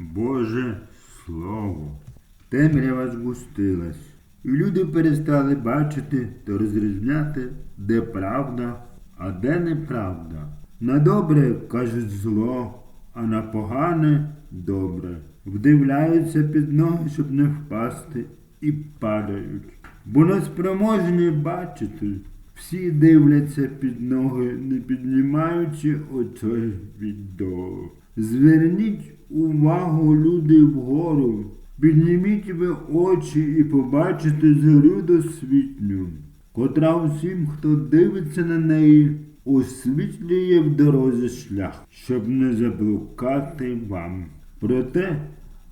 Боже Слово. Темрява згустилась, і люди перестали бачити та розрізняти, де правда, а де неправда. На добре кажуть зло, а на погане добре. Вдивляються під ноги, щоб не впасти, і падають. Бо неспроможні бачити. Всі дивляться під ноги, не піднімаючи очей від долу. Зверніть увагу, люди, вгору. Підніміть ви очі і побачите зорю досвітню, котра усім, хто дивиться на неї, освітлює в дорозі шлях, щоб не заблукати вам. Проте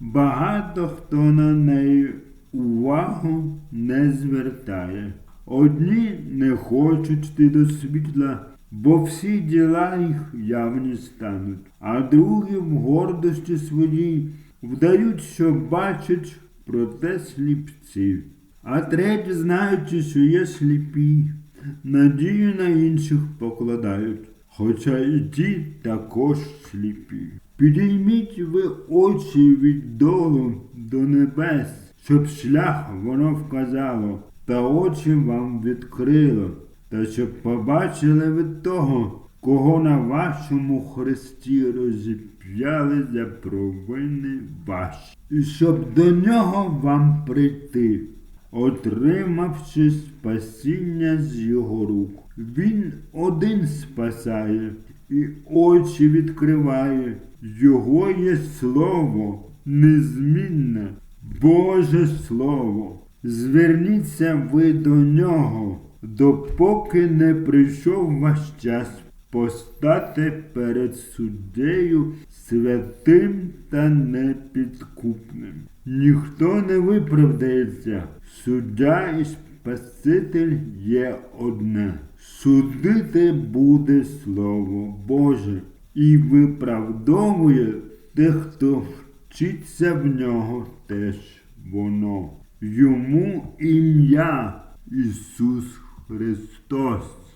багато хто на неї увагу не звертає. Одні не хочуть йти до світла, бо всі діла їх явні стануть, а другі в гордості своїй вдають, що бачать, проте сліпці. А треті, знаючи, що є сліпі, надію на інших покладають, хоча і ті також сліпі. Підійміть ви очі від долу до небес, щоб шлях воно вказало, та очі вам відкрило, та щоб побачили ви того, кого на вашому хресті розіп'яли за провини ваші, і щоб до нього вам прийти, отримавши спасіння з його рук. Він один спасає і очі відкриває. Його є слово, незмінне, Боже Слово. Зверніться ви до нього, допоки не прийшов ваш час постати перед суддею святим та непідкупним. Ніхто не виправдається, суддя і Спаситель є одне. Судити буде Слово Боже і виправдовує тих, хто вчиться в нього теж воно. Йому ім'я Ісус Restos